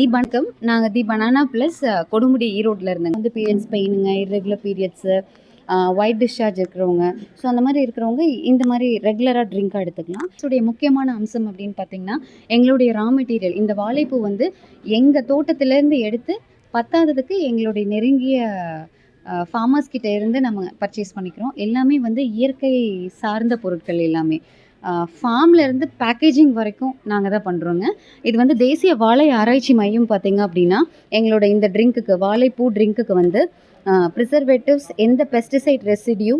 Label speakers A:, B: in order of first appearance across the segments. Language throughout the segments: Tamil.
A: தி வணக்கம் நாங்கள் தி பனானா ப்ளஸ் கொடுமுடி ஈரோட்டில் இருந்தேங்க. வந்து பீரியட்ஸ் பெயினுங்க இர்ரெகுலர் பீரியட்ஸு ஒயிட் டிஸ்சார்ஜ் இருக்கிறவங்க. ஸோ அந்த மாதிரி இருக்கிறவங்க இந்த மாதிரி ரெகுலராக ட்ரிங்காக எடுத்துக்கலாம். இதோடைய முக்கியமான அம்சம் அப்படின்னு பார்த்தீங்கன்னா எங்களுடைய ரா மெட்டீரியல் இந்த வாழைப்பூ வந்து எங்கள் தோட்டத்திலேருந்து எடுத்து பத்தாததுக்கு எங்களுடைய நெருங்கிய ஃபார்மர்ஸ் கிட்ட இருந்து நம்ம பர்ச்சேஸ் பண்ணிக்கிறோம். எல்லாமே வந்து இயற்கை சார்ந்த பொருட்கள் எல்லாமே. ஃபார்ம்லேருந்து பேக்கேஜிங் வரைக்கும் நாங்கள் தான் பண்ணுறோங்க இது வந்து தேசிய வாழை ஆராய்ச்சி மையம் பார்த்திங்க அப்படின்னா எங்களோட இந்த ட்ரிங்க்குக்கு வாழைப்பூ ட்ரிங்க்குக்கு வந்து ப்ரிசர்வேட்டிவ்ஸ் எந்த பெஸ்டிசைட் ரெசிடியூ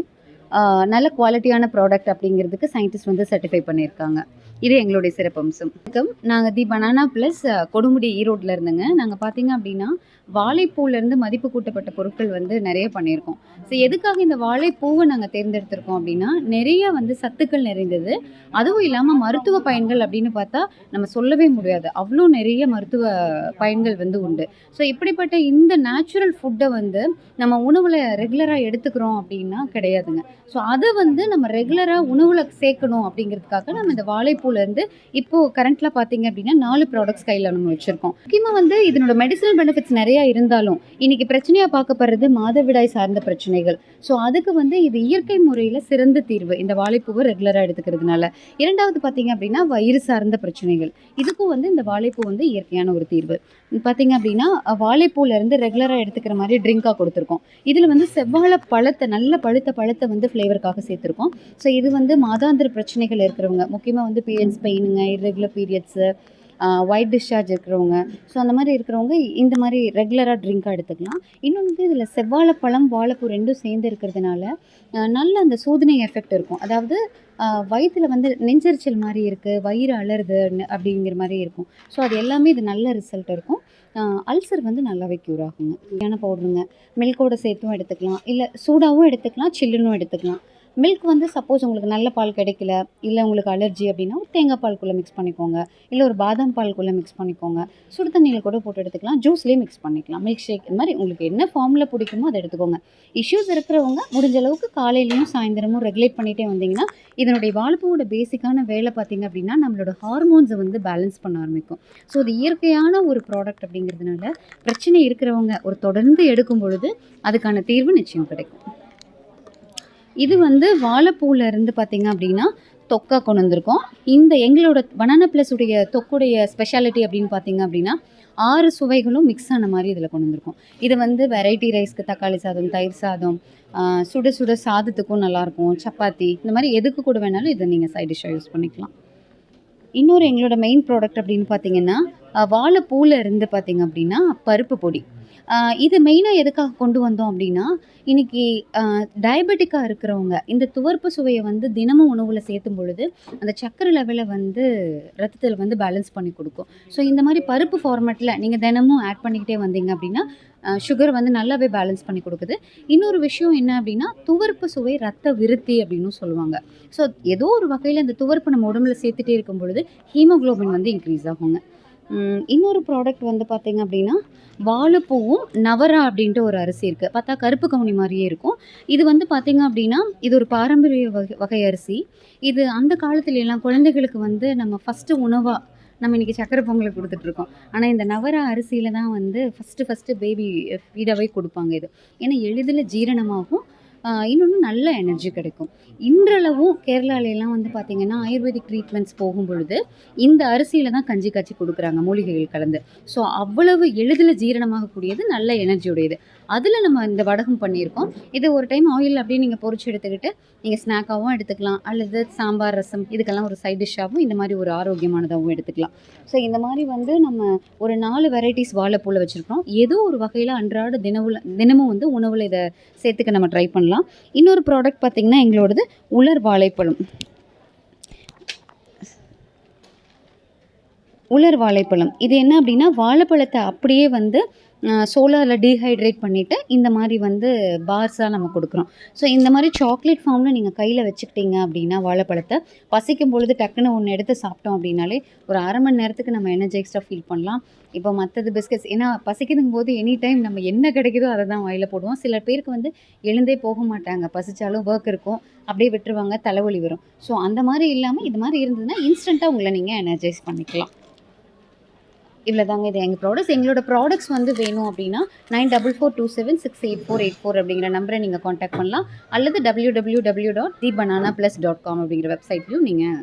A: நல்ல குவாலிட்டியான ப்ராடக்ட் அப்படிங்கிறதுக்கு சயின்டிஸ்ட் வந்து சர்டிஃபை பண்ணியிருக்காங்க. இது எங்களுடைய சிறப்பம்சம். வணக்கம். நாங்கள் தி பனானா ப்ளஸ் கொடுமுடி ஈரோட்டில் இருந்தேங்க. நாங்கள் பார்த்தீங்க அப்படின்னா வாழைப்பூலேருந்து மதிப்பு கூட்டப்பட்ட பொருட்கள் வந்து நிறைய பண்ணியிருக்கோம். ஸோ எதுக்காக இந்த வாழைப்பூவை நாங்கள் தேர்ந்தெடுத்திருக்கோம் அப்படின்னா நிறைய வந்து சத்துக்கள் நிறைந்தது. அதுவும் இல்லாமல் மருத்துவ பயன்கள் அப்படின்னு பார்த்தா நம்ம சொல்லவே முடியாது. அவ்வளோ நிறைய மருத்துவ பயன்கள் வந்து உண்டு. ஸோ இப்படிப்பட்ட இந்த நேச்சுரல் ஃபுட்டை வந்து நம்ம உணவில் ரெகுலராக எடுத்துக்கிறோம் அப்படின்னா கிடையாதுங்க. ஸோ அதை வந்து நம்ம ரெகுலராக உணவில் சேர்க்கணும் அப்படிங்கிறதுக்காக நம்ம இந்த வாழைப்பூ வாழைப்பூலேருந்து இப்போது கரண்ட்டில் பார்த்தீங்க அப்படின்னா நாலு ப்ராடக்ட்ஸ் கையில் நம்ம வச்சுருக்கோம். முக்கியமாக வந்து இதனோட மெடிசனல் பெனிஃபிட்ஸ் நிறையா இருந்தாலும் இன்னைக்கு பிரச்சனையாக பார்க்கப்படுறது மாதவிடாய் சார்ந்த பிரச்சனைகள். ஸோ அதுக்கு வந்து இது இயற்கை முறையில் சிறந்த தீர்வு. இந்த வாழைப்பூவை ரெகுலராக எடுத்துக்கிறதுனால. இரண்டாவது பார்த்தீங்க அப்படின்னா வயிறு சார்ந்த பிரச்சனைகள். இதுக்கும் வந்து இந்த வாழைப்பூ வந்து இயற்கையான ஒரு தீர்வு. பார்த்தீங்க அப்படின்னா வாழைப்பூல இருந்து ரெகுலராக எடுத்துக்கிற மாதிரி ட்ரிங்காக கொடுத்துருக்கோம். இதில் வந்து செவ்வாழை பழத்தை நல்ல பழுத்த பழத்தை வந்து ஃப்ளேவருக்காக சேர்த்துருக்கோம். ஸோ இது வந்து மாதாந்திர பிரச்சனைகள் இருக்கிறவங்க முக்கியமாக வந்து பீரியட்ஸ் பெயினுங்க இரெகுலர் பீரியட்ஸு ஒயிட் டிஸ்சார்ஜ் இருக்கிறவங்க. ஸோ அந்த மாதிரி இருக்கிறவங்க இந்த மாதிரி ரெகுலராக ட்ரிங்காக எடுத்துக்கலாம். இன்னொன்று வந்து இதில் செவ்வாழைப்பழம் வாழைப்பூ ரெண்டும் சேர்ந்து இருக்கிறதுனால நல்ல அந்த சோதனை எஃபெக்ட் இருக்கும். அதாவது வயிற்றில் வந்து நெஞ்சரிச்சல் மாதிரி இருக்குது வயிறு அலருது அப்படிங்கிற மாதிரி இருக்கும். ஸோ அது எல்லாமே இது நல்ல ரிசல்ட் இருக்கும். அல்சர் வந்து நல்லாவே க்யூர் ஆகுங்க. ஏன்னா பவுடருங்க மில்கோட சேர்த்தும் எடுத்துக்கலாம். இல்லை சூடாகவும் எடுத்துக்கலாம் சில்லுன்னும் எடுத்துக்கலாம். மில்க் வந்து சப்போஸ் உங்களுக்கு நல்ல பால் கிடைக்கல இல்லை உங்களுக்கு அலர்ஜி அப்படின்னா ஒரு தேங்காய் பால்குள்ளே மிக்ஸ் பண்ணிக்கோங்க. இல்லை ஒரு பாதாம் பால்குள்ளே மிக்ஸ் பண்ணிக்கோங்க. சுடு தண்ணியில் கூட போட்டு எடுத்துக்கலாம். ஜூஸ்லேயே மிக்ஸ் பண்ணிக்கலாம். மில்க் ஷேக் இந்த மாதிரி உங்களுக்கு என்ன ஃபார்மில் பிடிக்குமோ அதை எடுத்துக்கோங்க. இஷ்யூஸ் இருக்கிறவங்க முடிஞ்ச அளவுக்கு காலையிலையும் சாயந்தரமும் ரெகுலேட் பண்ணிகிட்டே வந்தீங்கன்னா இதனுடைய வாழ்ப்போட பேசிக்கான வேலை பார்த்தீங்க அப்படின்னா நம்மளோட ஹார்மோன்ஸை வந்து பேலன்ஸ் பண்ண ஆரம்பிக்கும். ஸோ இது இயற்கையான ஒரு ப்ராடக்ட் அப்படிங்கிறதுனால பிரச்சனை இருக்கிறவங்க ஒரு தொடர்ந்து எடுக்கும் பொழுது அதுக்கான தீர்வு நிச்சயம் கிடைக்கும். இது வந்து வாழைப்பூவில் இருந்து பார்த்தீங்க அப்படின்னா தொக்கா கொண்டு வந்திருக்கோம். இந்த எங்களோட பனானா ப்ளஸ் உடைய தொக்குடைய ஸ்பெஷாலிட்டி அப்படின்னு பார்த்தீங்க அப்படின்னா ஆறு சுவைகளும் மிக்ஸ் ஆன மாதிரி இதில் கொண்டு வந்திருக்கோம். இது வந்து வெரைட்டி ரைஸ்க்கு தக்காளி சாதம் தயிர் சாதம் சுட சுட சாதத்துக்கும் நல்லாயிருக்கும் சப்பாத்தி இந்த மாதிரி எதுக்கு கூட வேணாலும் இதை நீங்கள் சைட் டிஷ்ஷாக யூஸ் பண்ணிக்கலாம். இன்னொரு எங்களோட மெயின் ப்ராடக்ட் அப்படின்னு பார்த்தீங்கன்னா வாழைப்பூவில் இருந்து பார்த்தீங்க அப்படின்னா பருப்பு பொடி. இது மெயினாக எதுக்காக கொண்டு வந்தோம் அப்படின்னா இன்னைக்கு டயபெட்டிக்காக இருக்கிறவங்க இந்த துவர்ப்பு சுவையை வந்து தினமும் உணவில் சேர்த்தும் பொழுது அந்த சர்க்கரை லெவலை வந்து ரத்தத்தில் வந்து பேலன்ஸ் பண்ணி கொடுக்கும். ஸோ இந்த மாதிரி பருப்பு ஃபார்மேட்டில் நீங்கள் தினமும் ஆட் பண்ணிக்கிட்டே வந்தீங்க அப்படின்னா சுகர் வந்து நல்லாவே பேலன்ஸ் பண்ணி கொடுக்குது. இன்னொரு விஷயம் என்ன அப்படின்னா துவர்ப்பு சுவை ரத்த விருத்தி அப்படின்னு சொல்லுவாங்க. ஸோ ஏதோ ஒரு வகையில் இந்த துவர்ப்பு நம்ம உடம்புல சேர்த்துட்டே இருக்கும் பொழுது ஹீமோகுளோபின் வந்து இன்க்ரீஸ் ஆகுங்க. இன்னொரு ப்ராடக்ட் வந்து பார்த்தீங்க அப்படின்னா வாழைப்பூவும் நவரா அப்படின்ட்டு ஒரு அரிசி இருக்குது பார்த்தா கருப்பு கவுனி மாதிரியே இருக்கும். இது வந்து பார்த்தீங்க அப்படின்னா இது ஒரு பாரம்பரிய வகை வகை அரிசி. இது அந்த காலத்துலலாம் குழந்தைகளுக்கு வந்து நம்ம ஃபஸ்ட்டு உணவாக நம்ம இன்றைக்கி சக்கரை பொங்கலை கொடுத்துட்ருக்கோம் ஆனால் இந்த நவரா அரிசியில் தான் வந்து ஃபஸ்ட்டு ஃபஸ்ட்டு பேபி ஃபீடாகவே கொடுப்பாங்க இது. ஏன்னா எளிதில் ஜீரணமாகும். இன்னொன்று நல்ல எனர்ஜி கிடைக்கும். இன்றளவும் கேரளாலெலாம் வந்து பார்த்திங்கன்னா ஆயுர்வேதிக் ட்ரீட்மெண்ட்ஸ் போகும் பொழுது இந்த அரிசியில் தான் கஞ்சி காய்ச்சி கொடுக்குறாங்க மூலிகைகள் கலந்து. ஸோ அவ்வளவு எளிதில் ஜீரணமாகக்கூடியது நல்ல எனர்ஜியுடையது அதில் நம்ம இந்த வடகம் பண்ணியிருக்கோம். இது ஒரு டைம் ஆயில் அப்படியே நீங்கள் பொறிச்சு எடுத்துக்கிட்டு நீங்கள் ஸ்நாக்காகவும் எடுத்துக்கலாம். அல்லது சாம்பார் ரசம் இதுக்கெல்லாம் ஒரு சைட் டிஷ்ஷாகவும் இந்த மாதிரி ஒரு ஆரோக்கியமானதாகவும் எடுத்துக்கலாம். ஸோ இந்த மாதிரி வந்து நம்ம ஒரு நாலு வெரைட்டிஸ் வாழைப்பூவில் வச்சுருக்கோம் ஏதோ ஒரு வகையில் அன்றாட தினவுல தினமும் வந்து உணவில் இதை சேர்த்துக்க நம்ம ட்ரை பண்ணலாம். இன்னொரு ப்ராடக்ட் பார்த்திங்கன்னா எங்களோடது உலர் வாழைப்பழம். உலர் வாழைப்பழம் இது என்ன அப்படின்னா வாழைப்பழத்தை அப்படியே வந்து சோலாரில் டீஹைட்ரேட் பண்ணிவிட்டு இந்த மாதிரி வந்து பார்ஸாக நம்ம கொடுக்குறோம். ஸோ இந்த மாதிரி சாக்லேட் ஃபார்மில் நீங்கள் கையில் வச்சுக்கிட்டீங்க அப்படின்னா வாழைப்பழத்தை பசிக்கும் பொழுது டக்குன்னு ஒன்று எடுத்து சாப்பிட்டோம் அப்படின்னாலே ஒரு அரை மணி நேரத்துக்கு நம்ம எனர்ஜைஸ்டாக ஃபீல் பண்ணலாம். இப்போ மற்றது பிஸ்கட்ஸ் ஏன்னா பசிக்குதுங்கும் போது எனி டைம் நம்ம என்ன கிடைக்குதோ அதை தான் வாயில் போடுவோம். சில பேருக்கு வந்து எழுந்தே போக மாட்டாங்க. பசித்தாலும் ஒர்க் இருக்கும். அப்படியே விட்டுருவாங்க தலைவலி வரும். ஸோ அந்த மாதிரி இல்லாமல் இது மாதிரி இருந்ததுன்னா இன்ஸ்டண்ட்டாக உங்களை நீங்கள் எனர்ஜைஸ் பண்ணிக்கலாம். இவ்வளோ தாங்க இது எங்கள் ப்ராடக்ட்ஸ் எங்களோட ப்ராடக்ட்ஸ் வந்து வேணும் அப்படின்னா nine double four two seven six eight four eight four அப்படிங்கிற நம்பரை நீங்கள் காண்டாக்ட் பண்ணலாம். அல்லது W W W dot the banana plus dot com அப்படிங்கிற வெப்சைட்லையும் நீங்கள்